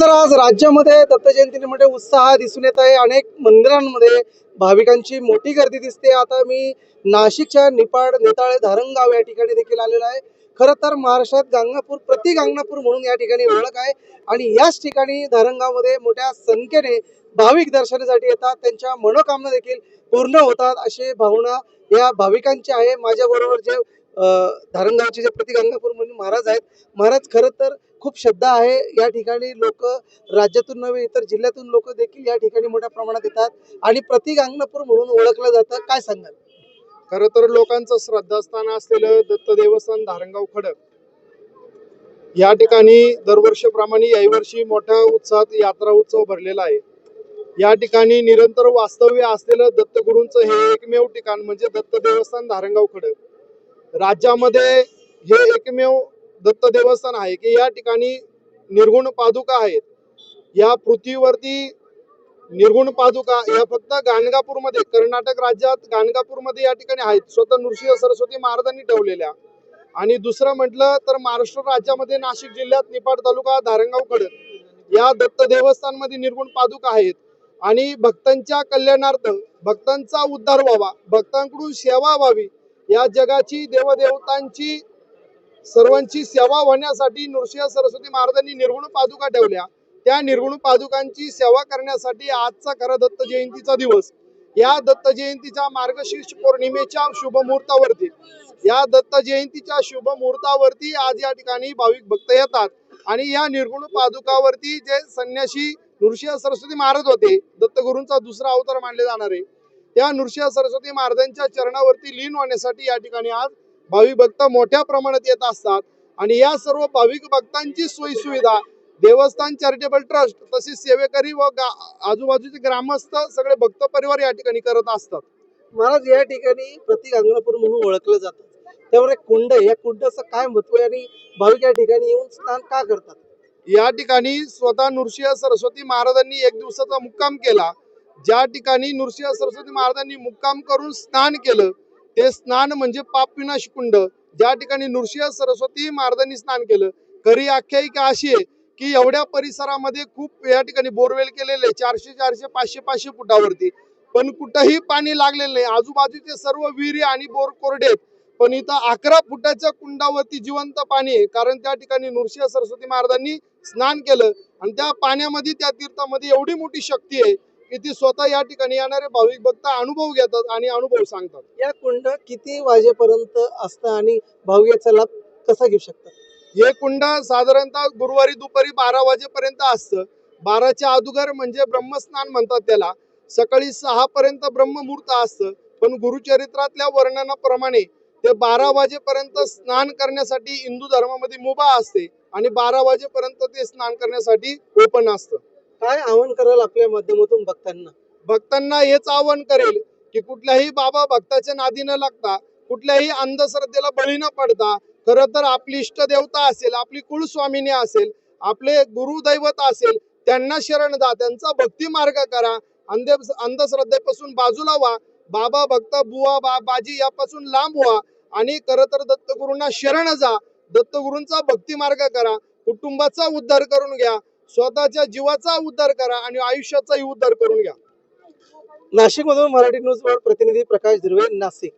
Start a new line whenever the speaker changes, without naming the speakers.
तर आज राज्यामध्ये दत्त जयंतीनिमित्त उत्साह दिसून येत आहे. अनेक मंदिरांमध्ये भाविकांची मोठी गर्दी दिसते. आता मी नाशिकच्या निपाड नेताळे धारणगाव या ठिकाणी देखील आलेलो आहे. खरं तर महाराष्ट्रात गांगापूर प्रति गांगणापूर म्हणून या ठिकाणी ओळख आहे. आणि याच ठिकाणी धारणगावमध्ये मोठ्या संख्येने भाविक दर्शनासाठी येतात. त्यांच्या मनोकामना देखील पूर्ण होतात. अशी भावना या भाविकांची आहे. माझ्याबरोबर जे अं, धारणगावचे जे प्रति गांगापूर म्हणून महाराज आहेत. महाराज खरं तर खूप श्रद्धा आहे. या ठिकाणी लोक राज्यातून नव्हे इतर जिल्ह्यातून लोक देखील या ठिकाणी मोठ्या प्रमाणात येतात. आणि प्रतीक अंगणपूर म्हणून ओळखलं जातं. काय सांगाल?
खर तर लोकांचं श्रद्धास्थान असलेलं दत्त देवस्थान धारणगाव खडक. या ठिकाणी दरवर्षीप्रमाणे याही वर्षी मोठ्या उत्साहात यात्रा उत्सव भरलेला आहे. या ठिकाणी निरंतर वास्तव्य असलेलं दत्तगुरूंचं हे एकमेव ठिकाण म्हणजे दत्त देवस्थान धारणगाव खडक. राज्यामध्ये हे एकमेव दत्त देवस्थान आहे की या ठिकाणी निर्गुण पादुका आहेत. या पृथ्वीवरती निर्गुण पादुका या फक्त गाणगापूरमध्ये कर्नाटक राज्यात गाणगापूरमध्ये या ठिकाणी आहेत. स्वतः नृसिंह सरस्वती महाराजांनी ठेवलेल्या. आणि दुसरं म्हटलं तर महाराष्ट्र राज्यामध्ये नाशिक जिल्ह्यात निपाड तालुका धारणगाव खडक या दत्त देवस्थानमध्ये निर्गुण पादुका आहेत. आणि भक्तांच्या कल्याणार्थ भक्तांचा उद्धार व्हावा भक्तांकडून सेवा व्हावी या जगाची देवदेवतांची सर्वांची सेवा होण्यासाठी नृसिंह सरस्वती महाराजांनी निर्गुण पादुका ठेवल्या. त्या निर्गुण पादुकांची सेवा करण्यासाठी आजचा खरा दत्त जयंतीचा दिवस. या दत्त जयंतीच्या मार्गशीर्ष पौर्णिमेच्या शुभ मुहूर्तावरती या दत्त जयंतीच्या शुभ मुहूर्तावरती आज या ठिकाणी भाविक भक्त येतात. आणि या निर्गुण पादुकावरती जे संन्यासी नृसिंह सरस्वती महाराज होते दत्तगुरूंचा दुसरा अवतार मानले जाणार आहे त्या नृसिंह सरस्वती महाराजांच्या चरणावरती लीन होण्यासाठी या ठिकाणी आज भाविक भक्त मोठ्या प्रमाणात येत असतात. आणि या सर्व भाविक भक्तांची सोयी सुविधा देवस्थान चॅरिटेबल ट्रस्ट तसेच सेवेकरी व आजूबाजूचे ग्रामस्थ सगळे भक्त परिवार या ठिकाणी करत असतात.
महाराज या ठिकाणी प्रति गांगणापूर म्हणून ओळखलं जातं. त्यावर एक कुंड या कुंडाचं काय महत्त्व आहे आणि भाविक या ठिकाणी येऊन स्नान का करतात?
या ठिकाणी स्वतः नृसिंह सरस्वती महाराजांनी एक दिवसाचा मुक्काम केला. ज्या ठिकाणी नृसिंह सरस्वती महाराजांनी मुक्काम करून स्नान केलं ते स्नान म्हणजे पापविनाश कुंड. ज्या ठिकाणी नृसिंह सरस्वती महाराजांनी स्नान केलं खरी आख्यायिका अशी आहे की एवढ्या परिसरामध्ये खूप या ठिकाणी बोरवेल केलेले चारशे चारशे पाचशे पाचशे फुटावरती. पण कुठंही पाणी लागलेलं नाही. आजूबाजूचे सर्व विहिरी आणि बोर कोरडे आहेत. पण इथं अकरा फुटाच्या कुंडावरती जिवंत पाणी आहे. कारण त्या ठिकाणी नृसिंह सरस्वती महाराजांनी स्नान केलं आणि त्या पाण्यामध्ये त्या तीर्थामध्ये एवढी मोठी शक्ती आहे की ती स्वतः या ठिकाणी येणारे भाविक भक्त अनुभव घेतात आणि अनुभव सांगतात.
या कुंड किती वाजेपर्यंत असतं आणि भाविक याचा लाभ कसा घेऊ शकतात?
हे कुंड साधारणतः गुरुवारी दुपारी बारा वाजेपर्यंत असतं. बाराच्या अगोदर म्हणजे ब्रह्मस्नान म्हणतात त्याला. सकाळी सहा पर्यंत ब्रह्ममुहूर्त असतं. पण गुरुचरित्रातल्या वर्णनाप्रमाणे ते बारा वाजेपर्यंत स्नान करण्यासाठी हिंदू धर्मामध्ये मुभा असते आणि बारा वाजेपर्यंत ते स्नान करण्यासाठी ओपन असतं.
काय आव्हान कराल आपल्या माध्यमातून भक्तांना?
भक्तांना हेच आवाहन करेल की कुठल्याही बाबा भक्ताच्या नादी न लागता कुठल्याही अंधश्रद्धेला बळी न पडता खर तर आपली इष्टदेवता असेल आपली कुळस्वामिनी असेल आपले गुरुदैवत असेल त्यांना शरण जा त्यांचा भक्ती मार्ग करा. अंधे अंधश्रद्धेपासून बाजूला व्हा बाबा भक्त बुवा बा बाजी यापासून लांब व्हा आणि खरं तर दत्तगुरूंना शरण जा. दत्तगुरूंचा भक्ती मार्ग करा. कुटुंबाचा उद्धार करून घ्या. स्वतःच्या जीवाचा उद्धार करा आणि आयुष्याचाही उद्धार करून घ्या.
नाशिक मधून मराठी न्यूज प्रतिनिधी प्रकाश धुर्वे नाशिक.